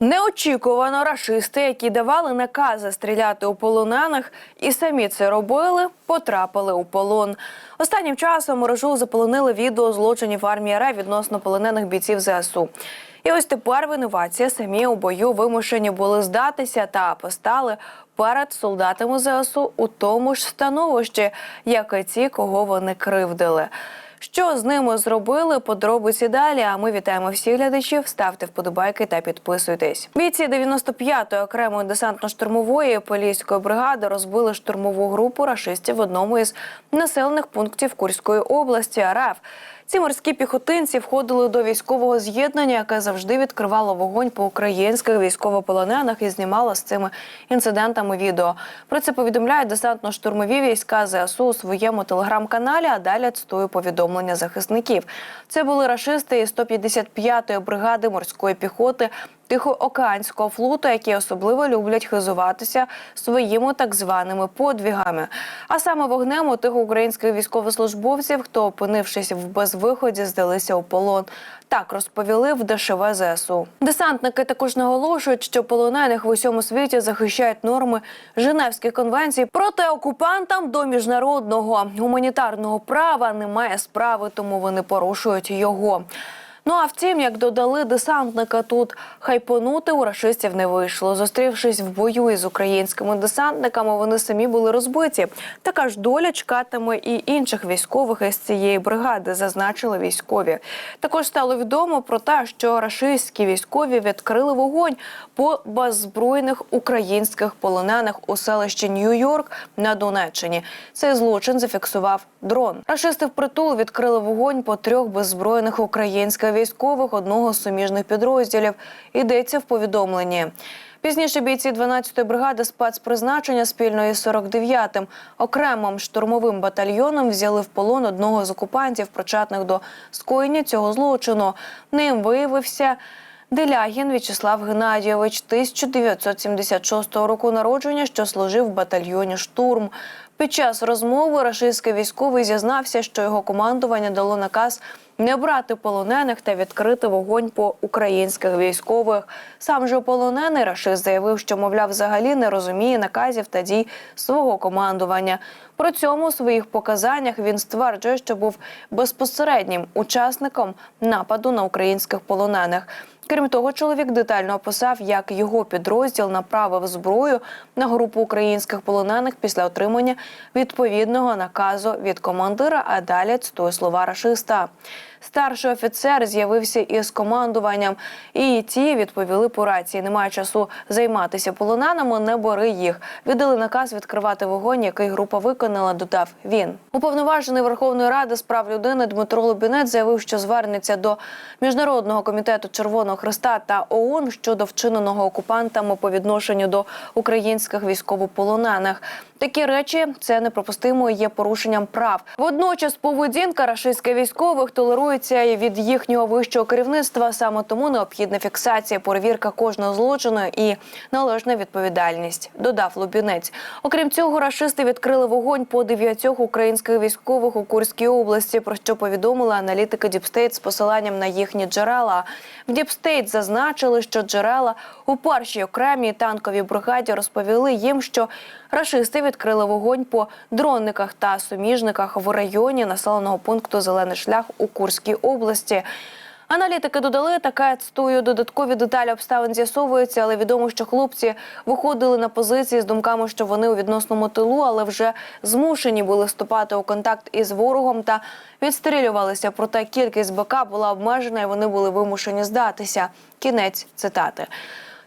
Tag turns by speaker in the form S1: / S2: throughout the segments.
S1: Неочікувано рашисти, які давали накази стріляти у полонених, і самі це робили, потрапили у полон. Останнім часом мережу заполонили відео злочинів армії РФ відносно полонених бійців ЗСУ. І ось тепер винуватці самі у бою вимушені були здатися та постали перед солдатами ЗСУ у тому ж становищі, як і ті, кого вони кривдили. Що з ними зробили? Подробиці далі. А ми вітаємо всіх глядачів. Ставте вподобайки та підписуйтесь. Бійці 95-ї окремої десантно-штурмової поліської бригади розбили штурмову групу рашистів в одному із населених пунктів Курської області. РФ. Ці морські піхотинці входили до військового з'єднання, яке завжди відкривало вогонь по українських військовополонених і знімало з цими інцидентами відео. Про це повідомляють десантно-штурмові війська ЗСУ у своєму телеграм-каналі. А далі цитую повідомлення захисників. Це були рашисти із 155-ї бригади морської піхоти. Тихоокеанського флоту, які особливо люблять хизуватися своїми так званими подвігами, а саме вогнем у тих українських військовослужбовців, хто, опинившись в безвиході, здалися у полон. Так розповіли в ДШВ ЗСУ. Десантники також наголошують, що полонених в усьому світі захищають норми Женевських конвенцій. Проте окупантам до міжнародного гуманітарного права немає справи, тому вони порушують його. Ну а втім, як додали десантника, тут хайпонути у рашистів не вийшло. Зустрівшись в бою із українськими десантниками, вони самі були розбиті. Така ж доля чекатиме і інших військових із цієї бригади, зазначили військові. Також стало відомо про те, що рашистські військові відкрили вогонь по беззбройних українських полонених у селищі Нью-Йорк на Донеччині. Цей злочин зафіксував дрон. Рашисти впритул відкрили вогонь по трьох беззбройних українських військових одного з суміжних підрозділів. Йдеться в повідомленні. Пізніше бійці 12-ї бригади спецпризначення спільно із 49-м окремим штурмовим батальйоном взяли в полон одного з окупантів, причетних до скоєння цього злочину. Ним виявився. Делягін В'ячеслав Геннадійович 1976 року народження, що служив в батальйоні штурм. Під час розмови рашистський військовий зізнався, що його командування дало наказ не брати полонених та відкрити вогонь по українських військових. Сам же полонений рашист заявив, що мовляв, взагалі не розуміє наказів та дій свого командування. При цьому у своїх показаннях він стверджує, що був безпосереднім учасником нападу на українських полонених. Крім того, чоловік детально описав, як його підрозділ направив зброю на групу українських полонених після отримання відповідного наказу від командира. А далі цитую слова рашиста. Старший офіцер з'явився із командуванням, і ті відповіли по рації. Немає часу займатися полоненими, не бери їх. Віддали наказ відкривати вогонь, який група виконала. Додав він. Уповноважений Верховної Ради з прав людини Дмитро Лубінець заявив, що звернеться до міжнародного комітету Червоного Христа та ООН щодо вчиненого окупантами по відношенню до українських військовополонених. Такі речі це неприпустимо і є порушенням прав. Водночас поведінка рашистських військових толерується і від їхнього вищого керівництва. Саме тому необхідна фіксація, перевірка кожного злочину і належна відповідальність. Додав Лубінець. Окрім цього, рашисти відкрили вогонь по дев'ятьох українських військових у Курській області. Про що повідомили аналітики Діпстейт з посиланням на їхні джерела. В Діпстейт зазначили, що джерела у першій окремій танковій бригаді розповіли їм, що рашисти відкрили вогонь по дронниках та суміжниках в районі населеного пункту Зелений шлях у Курській області. Аналітики додали така цитую, додаткові деталі обставин з'ясовуються, але відомо, що хлопці виходили на позиції з думками, що вони у відносному тилу, але вже змушені були вступати у контакт із ворогом та відстрілювалися. Проте кількість БК була обмежена, і вони були вимушені здатися. Кінець цитати.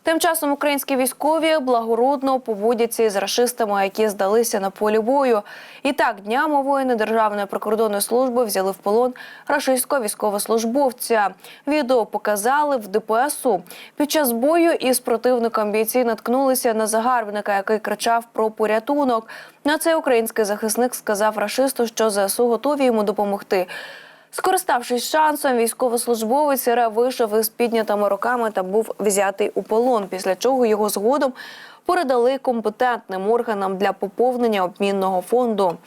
S1: Тим часом українські військові благородно поводяться із рашистами, які здалися на полі бою. І так днями воїни Державної прикордонної служби взяли в полон рашистського військовослужбовця. Відео показали в ДПСУ. Під час бою із противником бійці наткнулися на загарбника, який кричав про порятунок. На це український захисник сказав рашисту, що ЗСУ готові йому допомогти. Скориставшись шансом, військовослужбовець РФ вийшов із піднятими руками та був взятий у полон. Після чого його згодом передали компетентним органам для поповнення обмінного фонду.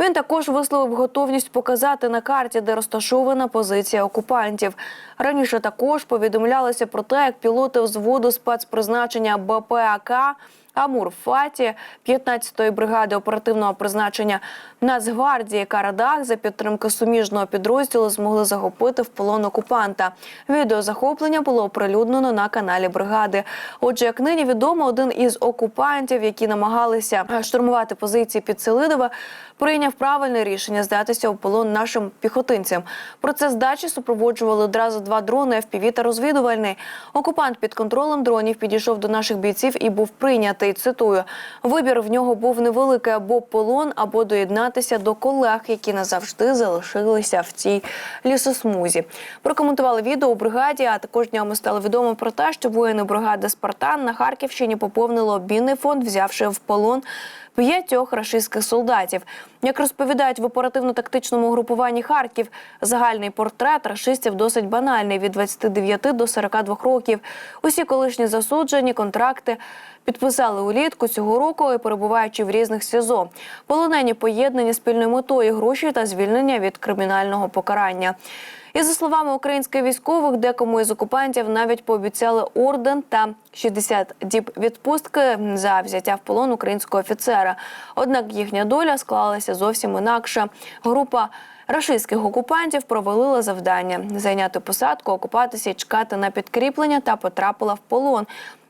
S1: Він також висловив готовність показати на карті, де розташована позиція окупантів. Раніше також повідомлялося про те, як пілоти взводу спецпризначення БПАК Амур Фаті 15-ї бригади оперативного призначення Нацгвардії Карадах за підтримки суміжного підрозділу змогли захопити в полон окупанта. Відео захоплення було оприлюднено на каналі бригади. Отже, як нині відомо, один із окупантів, які намагалися штурмувати позиції під Селидове, прийняв правильне рішення здатися у полон нашим піхотинцям. Процес здачі супроводжували одразу два дрони FPV та розвідувальний. Окупант під контролем дронів підійшов до наших бійців і був прийнятий. Цитую: вибір в нього був невеликий або полон, або доєднатися до колег, які назавжди залишилися в цій лісосмузі. Прокоментували відео у бригаді. А також днями стало відомо про те, що воїни бригади Спартан на Харківщині поповнили обмінний фонд, взявши в полон. П'ятьох рашистських солдатів, як розповідають в оперативно-тактичному групуванні Харків, загальний портрет рашистів досить банальний від 29 до 42 років. Усі колишні засуджені контракти підписали улітку цього року, і перебуваючи в різних СІЗО. Полонені поєднані спільною метою гроші та звільнення від кримінального покарання. І за словами українських військових, декому із окупантів навіть пообіцяли орден та 60 діб відпустки за взяття в полон українського офіцера. Однак їхня доля склалася зовсім інакше. Група рашистських окупантів провалила завдання зайняти посадку, окупатися і чекати на підкріплення та потрапила в полон.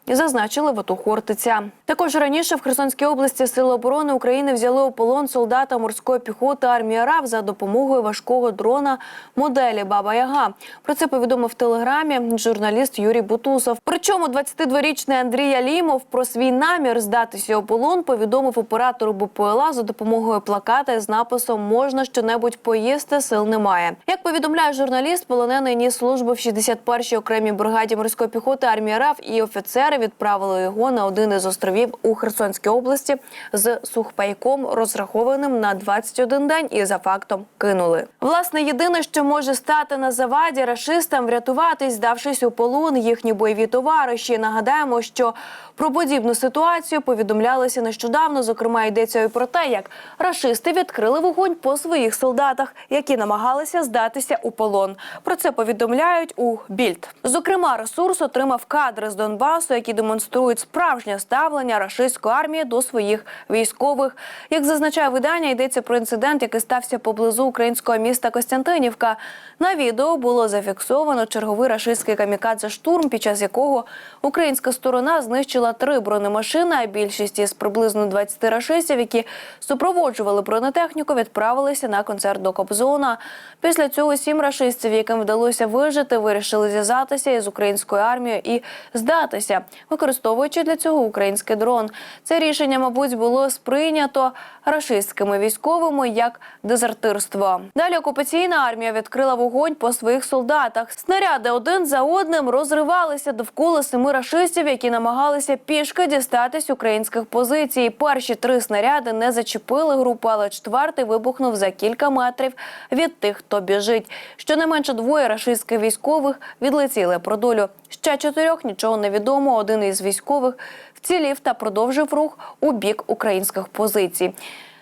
S1: І зазначили в Хортиця. Також раніше в Херсонській області Сили оборони України взяли у полон солдата морської піхоти армії РАФ за допомогою важкого дрона моделі Баба Яга. Про це повідомив в телеграмі журналіст Юрій Бутусов. Причому 22-річний Андрій Алімов про свій намір здатися у полон повідомив оператору БПЛА за допомогою плаката з написом Можна щонебудь поїсти, сил немає. Як повідомляє журналіст, полонений ніс службу в 61-й окремій бригаді морської піхоти армії РАФ і офіцери відправили його на один із островів у Херсонській області з сухпайком, розрахованим на 21 день, і за фактом кинули. Власне, єдине, що може стати на заваді рашистам, врятуватись, здавшись у полон їхні бойові товариші. Нагадаємо, що про подібну ситуацію повідомлялися нещодавно. Зокрема, йдеться і про те, як рашисти відкрили вогонь по своїх солдатах, які намагалися здатися у полон. Про це повідомляють у Більд. Зокрема, ресурс отримав кадри з Донбасу, які демонструють справжнє ставлення рашистської армії до своїх військових. Як зазначає видання, йдеться про інцидент, який стався поблизу українського міста Костянтинівка. На відео було зафіксовано черговий рашистський камікадзе штурм, під час якого українська сторона знищила три бронемашини. А більшість із приблизно 20 рашистів, які супроводжували бронетехніку, відправилися на концерт до Кобзона. Після цього сім рашистів, яким вдалося вижити, вирішили зв'язатися із українською армією і здатися, використовуючи для цього український дрон. Це рішення, мабуть, було сприйнято рашистськими військовими як дезертирство. Далі окупаційна армія відкрила вогонь по своїх солдатах. Снаряди один за одним розривалися довкола семи рашистів, які намагалися пішки дістатись українських позицій. Перші три снаряди не зачепили групу, але четвертий вибухнув за кілька метрів від тих, хто біжить. Щонайменше двоє рашистських військових відлетіли про долю. Ще чотирьох нічого не відомо. Один із військових вцілів та продовжив рух у бік українських позицій.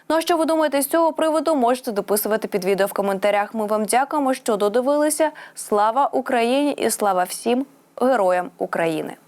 S1: Ну а що ви думаєте з цього приводу? Можете дописувати під відео в коментарях. Ми вам дякуємо, що додивилися. Слава Україні і слава всім героям України.